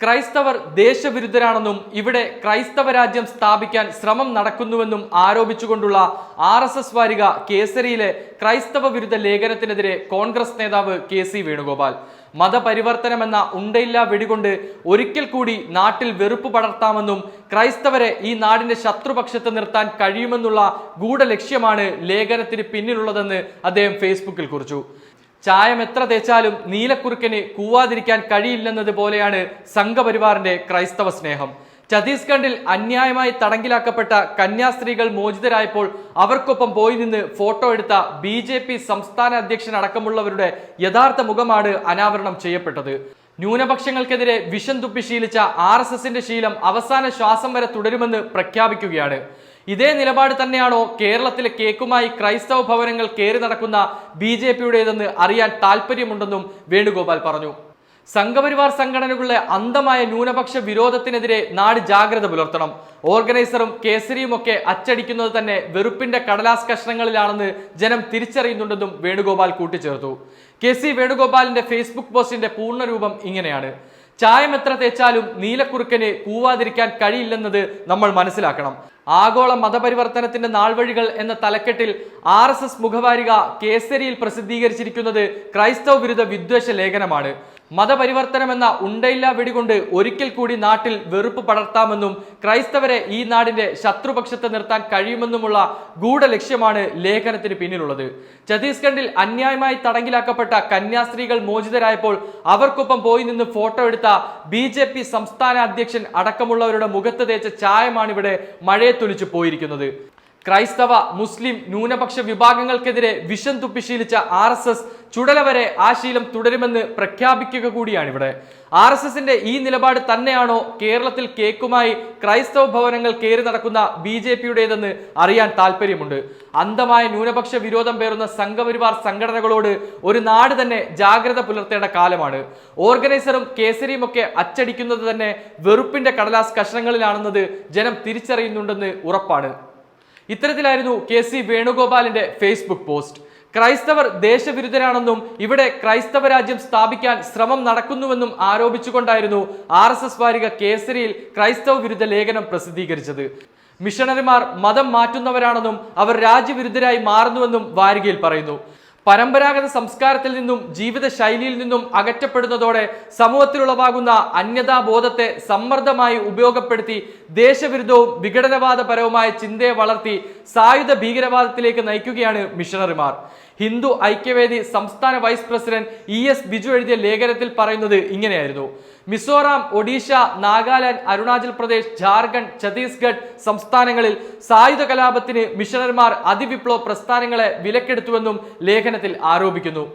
ക്രൈസ്തവർ ദേശവിരുദ്ധരാണെന്നും ഇവിടെ ക്രൈസ്തവ രാജ്യം സ്ഥാപിക്കാൻ ശ്രമം നടക്കുന്നുവെന്നും ആരോപിച്ചുകൊണ്ടുള്ള ആർ എസ് എസ് വാരിക കേസരിയിലെ ക്രൈസ്തവ വിരുദ്ധ ലേഖനത്തിനെതിരെ കോൺഗ്രസ് നേതാവ് കെ സി വേണുഗോപാൽ. മതപരിവർത്തനമെന്ന ഉണ്ടയില്ലാ വെടികൊണ്ട് ഒരിക്കൽ കൂടി നാട്ടിൽ വെറുപ്പ് പടർത്താമെന്നും ക്രൈസ്തവരെ ഈ നാടിന്റെ ശത്രുപക്ഷത്ത് നിർത്താൻ കഴിയുമെന്നുള്ള ഗൂഢലക്ഷ്യമാണ് ലേഖനത്തിന് പിന്നിലുള്ളതെന്ന് അദ്ദേഹം ഫേസ്ബുക്കിൽ കുറിച്ചു. ചായം എത്ര തേച്ചാലും നീലക്കുറുക്കന് കൂവാതിരിക്കാൻ കഴിയില്ലെന്നത് പോലെയാണ് സംഘപരിവാറിന്റെ ക്രൈസ്തവ സ്നേഹം. ഛത്തീസ്ഗഡിൽ അന്യായമായി തടങ്കിലാക്കപ്പെട്ട കന്യാസ്ത്രീകൾ മോചിതരായപ്പോൾ അവർക്കൊപ്പം പോയി നിന്ന് ഫോട്ടോ എടുത്ത ബി ജെ പി സംസ്ഥാന അധ്യക്ഷൻ അടക്കമുള്ളവരുടെ യഥാർത്ഥ മുഖമാണ് അനാവരണം ചെയ്യപ്പെട്ടത്. ന്യൂനപക്ഷങ്ങൾക്കെതിരെ വിഷം തുപ്പി ശീലിച്ച ആർ എസ് എസിന്റെ ശീലം അവസാന ശ്വാസം വരെ തുടരുമെന്ന് പ്രഖ്യാപിക്കുകയാണ്. ഇതേ നിലപാട് തന്നെയാണോ കേരളത്തിലെ കേക്കുമായി ക്രൈസ്തവ ഭവനങ്ങൾ കയറി നടക്കുന്ന ബി ജെ പിയുടേതെന്ന് അറിയാൻ താല്പര്യമുണ്ടെന്നും വേണുഗോപാൽ പറഞ്ഞു. സംഘപരിവാർ സംഘടനകളുടെ അന്തമായ ന്യൂനപക്ഷ വിരോധത്തിനെതിരെ നാട് ജാഗ്രത പുലർത്തണം. ഓർഗനൈസറും കേസരിയും ഒക്കെ അച്ചടിക്കുന്നത് തന്നെ വെറുപ്പിന്റെ കടലാസ് കഷ്ണങ്ങളിലാണെന്ന് ജനം തിരിച്ചറിയുന്നുണ്ടെന്നും വേണുഗോപാൽ കൂട്ടിച്ചേർത്തു. കെ സി വേണുഗോപാലിന്റെ ഫേസ്ബുക്ക് പോസ്റ്റിന്റെ പൂർണരൂപം ഇങ്ങനെയാണ്. ചായം എത്ര തേച്ചാലും നീലക്കുറുക്കന് കൂവാതിരിക്കാൻ കഴിയില്ലെന്നത് നമ്മൾ മനസ്സിലാക്കണം. ആഗോള മതപരിവർത്തനത്തിന്റെ നാൾവഴികൾ എന്ന തലക്കെട്ടിൽ ആർ എസ് എസ് മുഖവാരിക കേസരിയിൽ പ്രസിദ്ധീകരിച്ചിരിക്കുന്നത് ക്രൈസ്തവ വിരുദ്ധ വിദ്വേഷ ലേഖനമാണ്. മതപരിവർത്തനം എന്ന ഉണ്ടയില്ലാ വെടികൊണ്ട് ഒരിക്കൽ കൂടി നാട്ടിൽ വെറുപ്പ് പടർത്താമെന്നും ക്രൈസ്തവരെ ഈ നാടിന്റെ ശത്രുപക്ഷത്ത് നിർത്താൻ കഴിയുമെന്നുമുള്ള ഗൂഢലക്ഷ്യമാണ് ലേഖനത്തിന് പിന്നിലുള്ളത്. ഛത്തീസ്ഗഡിൽ അന്യായമായി തടങ്കിലാക്കപ്പെട്ട കന്യാസ്ത്രീകൾ മോചിതരായപ്പോൾ അവർക്കൊപ്പം പോയി നിന്ന് ഫോട്ടോ എടുത്ത ബി ജെ പി സംസ്ഥാന അധ്യക്ഷൻ അടക്കമുള്ളവരുടെ മുഖത്ത് തേച്ച ചായമാണിവിടെ തുലിച്ചു പോയിരിക്കുന്നത്. ക്രൈസ്തവ മുസ്ലിം ന്യൂനപക്ഷ വിഭാഗങ്ങൾക്കെതിരെ വിഷം തുപ്പിശീലിച്ച ആർ എസ് എസ് ചുടല വരെ ആ ശീലം തുടരുമെന്ന് പ്രഖ്യാപിക്കുക കൂടിയാണ് ഇവിടെ ആർ എസ് എസിന്റെ ഈ നിലപാട് തന്നെയാണോ കേരളത്തിൽ കേക്കുമായി ക്രൈസ്തവ ഭവനങ്ങൾ കയറി നടക്കുന്ന ബി ജെ പിയുടേതെന്ന് അറിയാൻ താല്പര്യമുണ്ട് അന്ധമായ ന്യൂനപക്ഷ വിരോധം പേറുന്ന സംഘപരിവാർ സംഘടനകളോട് ഒരു നാട് തന്നെ ജാഗ്രത പുലർത്തേണ്ട കാലമാണ്. ഓർഗനൈസറും കേസരിയും ഒക്കെ അച്ചടിക്കുന്നത് തന്നെ വെറുപ്പിന്റെ കടലാസ് കഷ്ണങ്ങളിലാണെന്നത് ജനം തിരിച്ചറിയുന്നുണ്ടെന്ന് ഉറപ്പാണ്. ഇത്തരത്തിലായിരുന്നു കെ സി വേണുഗോപാലിന്റെ ഫേസ്ബുക്ക് പോസ്റ്റ്. ക്രൈസ്തവർ ദേശവിരുദ്ധരാണെന്നും ഇവിടെ ക്രൈസ്തവ രാജ്യം സ്ഥാപിക്കാൻ ശ്രമം നടക്കുന്നുവെന്നും ആരോപിച്ചുകൊണ്ടായിരുന്നു ആർ എസ് എസ് വാരിക കേസരിയിൽ ക്രൈസ്തവ വിരുദ്ധ ലേഖനം പ്രസിദ്ധീകരിച്ചത്. മിഷണറിമാർ മതം മാറ്റുന്നവരാണെന്നും അവർ രാജ്യവിരുദ്ധരായി മാറുന്നുവെന്നും വാരികയിൽ പറയുന്നു. പരമ്പരാഗത സംസ്കാരത്തിൽ നിന്നും ജീവിത ശൈലിയിൽ നിന്നും അകറ്റപ്പെടുന്നതോടെ സമൂഹത്തിലുളവാകുന്ന അന്യതാബോധത്തെ സമ്മർദ്ദമായി ഉപയോഗപ്പെടുത്തി ദേശവിരുദ്ധവും വിഘടനവാദപരവുമായ ചിന്തയെ വളർത്തി സായുധ ഭീകരവാദത്തിലേക്ക് നയിക്കുകയാണ് മിഷണറിമാർ. ഹിന്ദു ഐക്യവേദി സംസ്ഥാന vice president E S Biju എഴുതിയ ലേഖനത്തിൽ പറയുന്നത് ഇങ്ങനെയായിരുന്നു. മിസോറാം ഒഡീഷ നാഗാലാൻഡ് അരുണാചൽ പ്രദേശ് ജാർഖണ്ഡ് ഛത്തീസ്ഗഡ് സംസ്ഥാനങ്ങളിൽ സായുധ കലാപത്തിന് മിഷണറിമാർ അതിവിപ്ലവ പ്രസ്ഥാനങ്ങളെ വിലക്കെടുത്തുവെന്നും ലേഖനത്തിൽ ആരോപിക്കുന്നു.